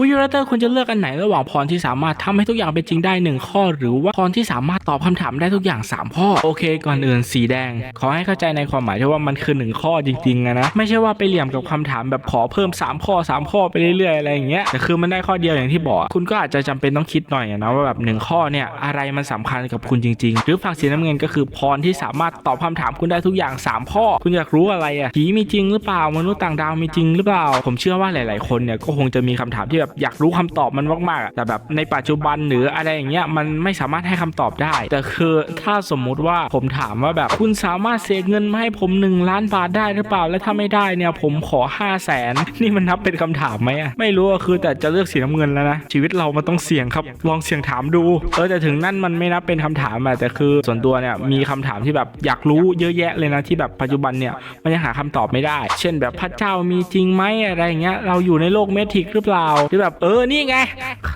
วิวเรเตอร์ควรจะเลือกอันไหนระหว่างพรที่สามารถทำให้ทุกอย่างเป็นจริงได้หนึ่งข้อ หรือว่าพรที่สามารถตอบคำถามได้ทุกอย่างสามข้อ โอเค ก่อนอื่นสีแดง ขอให้เข้าใจในความหมายที่ว่ามันคือหนึ่งข้อจริงๆนะ ไม่ใช่ว่าไปเหลี่ยมกับคำถามแบบขอเพิ่มสามข้อสามข้อไปเรื่อยๆอะไรอย่างเงี้ยแต่คือมันได้ข้อเดียวอย่างที่บอก คุณก็อาจจะจำเป็นต้องคิดหน่อยนะว่าแบบหนึ่งข้อเนี่ยอะไรมันสำคัญกับคุณจริง ๆ หรือฝั่งสีน้ำเงินก็คือพรที่สามารถตอบคำถามคุณได้ทุกอย่างสามข้อ คุณอยากรู้อะไรอะผีมีจริงหรือเปล่ามนุษย์ต่างดาวมีจริงหรือเปล่า ผมเชื่อว่าหลาย ๆ คนเนี่ยก็คงจะมีคำถามที่แบบอยากรู้คำตอบมันมากๆอะแต่แบบในปัจจุบันหรืออะไรอย่างเงี้ยมันไม่สามารถให้คำตอบได้ แต่คือถ้าสมมุติว่าผมถามว่าแบบคุณสามารถเสกเงินมาให้ผม1ล้านบาทได้หรือเปล่า และถ้าไม่ได้เนี่ยผมขอ 5 0 0แสนนี่มันนับเป็นคำถามไหมอะไม่รู้อะคือแต่จะเลือกสีน้ำเงินแล้วนะชีวิตเรามันต้องเสี่ยงครับ ลองเสี่ยงถามดูเออแต่ถึงนั่นมันไม่นับเป็นคำถามอะแต่คือส่วนตัวเนี่ยมีคำถามที่แบบอยากรู้เยอะแยะเลยนะที่แบบปัจจุบันเนี่ยมันยังหาคำตอบไม่ได้ เช่นแบบพระเจ้ามีจริงไหมอะไรอย่างเงี้ยเราอยู่ในโลกเมทิกหรือเปล่าที่แบบเออนี่ไง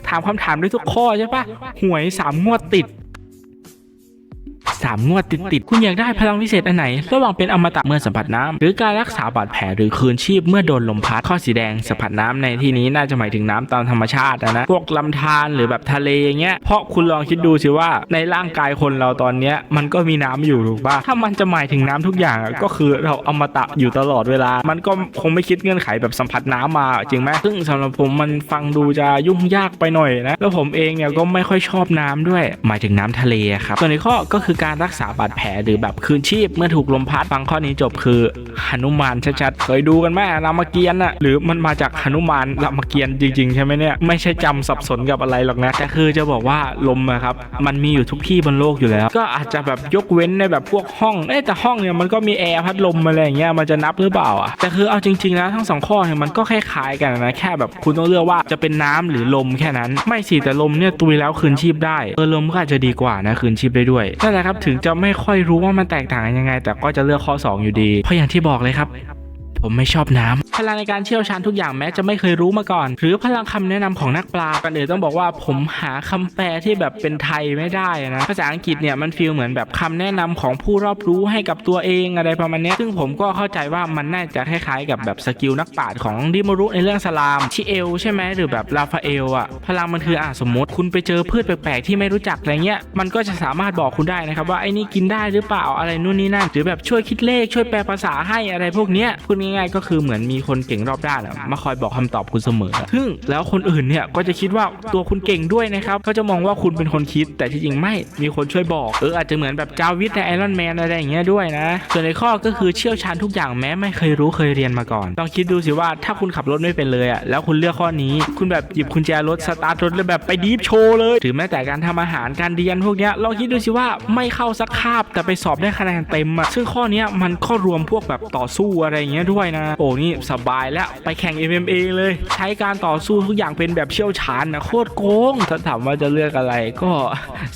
ถามคำถามได้ทุกข้อใช่ปะหวยสามงวดติด สามงวดติดติดๆ คุณอยากได้พลังพิเศษอันไหน ระหว่างเป็นอมตะเมื่อสัมผัสน้ำหรือการรักษาบาดแผลหรือคืนชีพเมื่อโดนลมพัด ข้อสีแดงสัมผัสน้ำในที่นี้น่าจะหมายถึงน้ำตามธรรมชาตินะ พวกลำธารหรือแบบทะเลอย่างเงี้ย เพราะคุณลองคิดดูสิว่าในร่างกายคนเราตอนเนี้ยมันก็มีน้ำอยู่ถูกปะถ้ามันจะหมายถึงน้ำทุกอย่างก็คือเราอมตะอยู่ตลอดเวลา มันก็คงไม่คิดเงื่อนไขแบบสัมผัสน้ำมาจริงไหมซึ่งสำหรับผมมันฟังดูจะยุ่งยากไปหน่อยนะ แล้วผมเองเนี่ยก็ไม่ค่อยชอบน้ำด้วย หมายถึงน้ำทะเลครับส่วนในข้อก็คือการรักษาบาดแผลหรือแบบคืนชีพเมื่อถูกลมพัดฟังข้อนี้จบคือหนุมานชัดๆเคยดูกันไหมรามเกียรติ์อะหรือมันมาจากหนุมานรามเกียรติ์จริงๆใช่ไหมเนี่ยไม่ใช่จำสับสนกับอะไรหรอกนะแต่คือจะบอกว่าลมอะครับมันมีอยู่ทุกที่บนโลกอยู่แล้ว ก็อาจจะแบบยกเว้นในแบบพวกห้องเอ้ยแต่ห้องเนี่ยมันก็มีแอร์พัดลมอะไรอย่างเงี้ยมันจะนับหรือเปล่าอะแต่คือเอาจริงๆแล้วทั้งสองข้อเนี่ยมันก็คล้ายๆกันนะแค่แบบคุณต้องเลือกว่าจะเป็นน้ำหรือลมแค่นั้น ไม่สิแต่ลมเนี่ยตุยแล้วคืนชีพได้เออลมก็อาจจะดีกว่านะคืนชีพได้ด้วยนั่นแหละครับถึงจะไม่ค่อยรู้ว่ามันแตกต่างกันยังไง แต่ก็จะเลือกข้อ 2 อยู่ดี เพราะอย่างที่บอกเลยครับ ผมไม่ชอบน้ำพลังในการเชี่ยวชาญทุกอย่างแม้จะไม่เคยรู้มาก่อน หรือพลังคำแนะนำของนักปลาก่อนอื่นต้องบอกว่าผมหาคำแปลที่แบบเป็นไทยไม่ได้นะภาษาอังกฤษเนี่ยมันฟีลเหมือนแบบคำแนะนำของผู้รอบรู้ให้กับตัวเองอะไรประมาณนี้ซึ่งผมก็เข้าใจว่ามันน่าจะคล้ายๆ กับแบบสกิลนักปราชญ์ของดิโมรุในเรื่องสลามชิเอลใช่ไหมหรือแบบลาฟาเอลอะพลังมันคืออะสมมติคุณไปเจอพืชแปลกๆที่ไม่รู้จักอะไรเงี้ยมันก็จะสามารถบอกคุณได้นะครับว่าไอ้นี่กินได้หรือเปล่าอะไรนู่นนี่นั่นหรือแบบช่วยคิดเลขช่วยแปลภาษาให้อะไรพวกเนี้ยพูดง่าย ๆ ก็คือเหมือนมีคนเก่งรอบด้านอะมาคอยบอกคำตอบคุณเสมอ ซึ่งแล้วคนอื่นเนี่ยก็จะคิดว่าตัวคุณเก่งด้วยนะครับก็จะมองว่าคุณเป็นคนคิด แต่ที่จริงไม่มีคนช่วยบอกเอออาจจะเหมือนแบบจาวิทในไอรอนแมนอะไรอย่างเงี้ยด้วยนะ ส่วนในข้อก็คือเชี่ยวชาญทุกอย่างแม้ไม่เคยรู้เคยเรียนมาก่อนลองคิดดูสิว่าถ้าคุณขับรถไม่เป็นเลยอะแล้วคุณเลือกข้อนี้ คุณแบบหยิบกุญแจรถสตาร์ทรถแล้วแบบไปดีฟโชว์เลยหรือแม้แต่การทำอาหารการเรียนพวกเนี้ยลองคิดดูสิว่าไม่เข้าสักคาบแต่ไปสอบได้คะแนนเต็มอะซึ่งข้อนี้มันก็รวมพวกแบบต่อสู้อะไรอย่างเงี้ยด้วยนะ โอ้นี่สบายแล้วไปแข่ง MMA เลย ใช้การต่อสู้ทุกอย่างเป็นแบบเชี่ยวชาญนะโคตรโกงถ้าถามว่าจะเลือกอะไรก็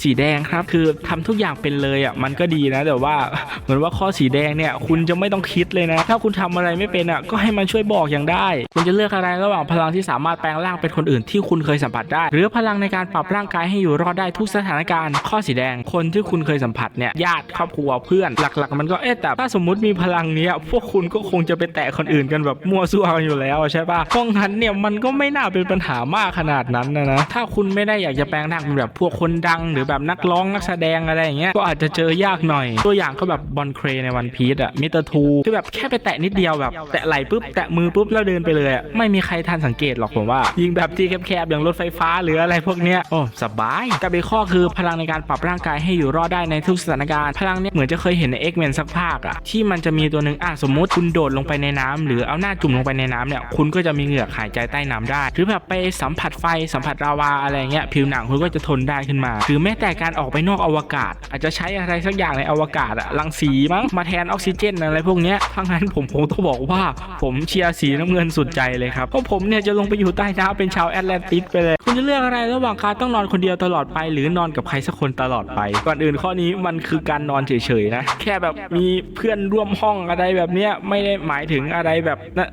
สีแดงครับ คือทำทุกอย่างเป็นเลยอะมันก็ดีนะ แต่ว่าเหมือนว่าข้อสีแดงเนี่ย คุณจะไม่ต้องคิดเลยนะ ถ้าคุณทำอะไรไม่เป็นอะก็ให้มันช่วยบอกอย่างได้ คุณจะเลือกอะไรระหว่างพลังที่สามารถแปลงร่างเป็นคนอื่นที่คุณเคยสัมผัสได้ หรือพลังในการปรับร่างกายให้อยู่รอดได้ทุกสถานการณ์ ข้อสีแดงคนที่คุณเคยสัมผัสเนี่ยญาติครอบครัวเพื่อนหลักๆ มันก็เอ๊ะแต่ถ้าสมมุติมีพลังเนี้ยพวกคุณก็คงจะไปแตะคนอื่นกันแบบมั่วซั่วกันอยู่แล้วใช่ปะเพราะงั้นเนี่ยมันก็ไม่น่าเป็นปัญหามากขนาดนั้นนะนะถ้าคุณไม่ได้อยากจะแปลงร่างเป็นแบบพวกคนดัง หรือแบบนักร้องนักแสดงอะไรอย่างเงี้ยก็อาจจะเจอยากหน่อย ตัวอย่างก็แบบบอลเครในวันพีซอะมิเตอร์ทูที่แบบแค่ไปแตะนิดเดียวแบบ แตะไหล่ปุ๊บแตะมือปุ๊บแล้วเดินไปเลยอะไม่มีใครทันสังเกตหรอกผมว่า ยิงแบบที่แคบๆอย่างรถไฟฟ้าหรืออะไรพวกเนี้ยโอ้สบายกับอีกข้อคือพลังในการปรับร่างกายให้อยู่รอดได้ในทุกสถานการณ์พลังเนี้ยเหมือนจะเคยเห็นในเอ็กเมนสักภาคอะที่มันจะมีตัวหนึ่งอะสมมติคุณโดดลงไปในน้ำหรือเอาหน้าจุ่มลงไปในน้ำเนี่ยคุณก็จะมีเหงือกหายใจใต้น้ำได้ หรือแบบไปสัมผัสไฟสัมผัสลาวาอะไรเงี้ยผิวหนังคุณก็จะทนได้ขึ้นมา หรือแม้แต่การออกไปนอกอวกาศ อาจจะใช้อะไรสักอย่างในอวกาศอะรังสีมั้งมาแทนออกซิเจนอะไรพวกเนี้ยทั้งนั้นผมผมต้องบอกว่าผมเชียร์สีน้ำเงินสุดใจเลยครับเพราะผมเนี่ยจะลงไปอยู่ใต้น้ำเป็นชาวแอตแลนติสไปเลย คุณจะเลือกอะไรระหว่างการต้องนอนคนเดียวตลอดไปหรือนอนกับใครสักคนตลอดไป ก่อนอื่นข้อนี้มันคือการนอนเฉยๆนะแค่แบบมีเพื่อนร่วมห้องอะไรแบบเนี้ยไม่ได้หมายถึงอะไรแบบนั่น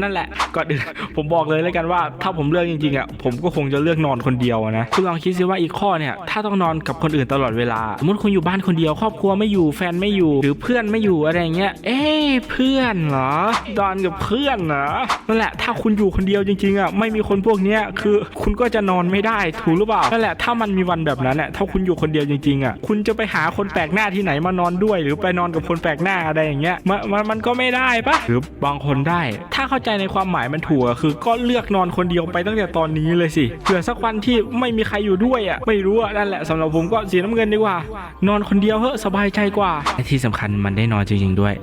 นั่นแหละก่อนอื่นผมบอกเลยแล้วกันว่า ถ้าผมเลือกจริงๆอะผมก็คงจะเลือกนอนคนเดียวนะคุณลองคิดซิว่าอีกข้อเนี่ยถ้าต้องนอนกับคนอื่นตลอดเวลาสมมติคุณอยู่บ้านคนเดียว ครอบครัวไม่อยู่แฟนไม่อยู่หรือเพื่อนไม่อยู่อะไรเงี้ย เอ๊เพื่อนเหรอนอนกับเพื่อนเหรอนั่นแหละ ถ้าคุณอยู่คนเดียวจริงๆอะไม่มีคนพวกเนี้ยคือ คุณก็จะนอนไม่ได้ถูกหรือเปล่านั่นแหละถ้ามันมีวันแบบนั้นอะถ้าคุณอยู่คนเดียวจริงๆอะคุณจะไปหาคนแปลกหน้าที่ไหนมานอนด้วย หรือไปนอนกับคนแปลกหน้าอะไรอย่างเงี้ยมันมันมันก็ไม่ได้ปะหรือบางคนได้ ถ้าเข้าใจในความหมายมันถูกอะคือก็เลือกนอนคนเดียวไปตั้งแต่ตอนนี้เลยสิเผื่อสักวันที่ไม่มีใครอยู่ด้วยอะไม่รู้อะนั่นแหละสำหรับผมก็สีน้ำเงินดีกว่า นอนคนเดียวเฮ้อะสบายใจกว่าและที่สำคัญมันได้นอนจริงๆด้วย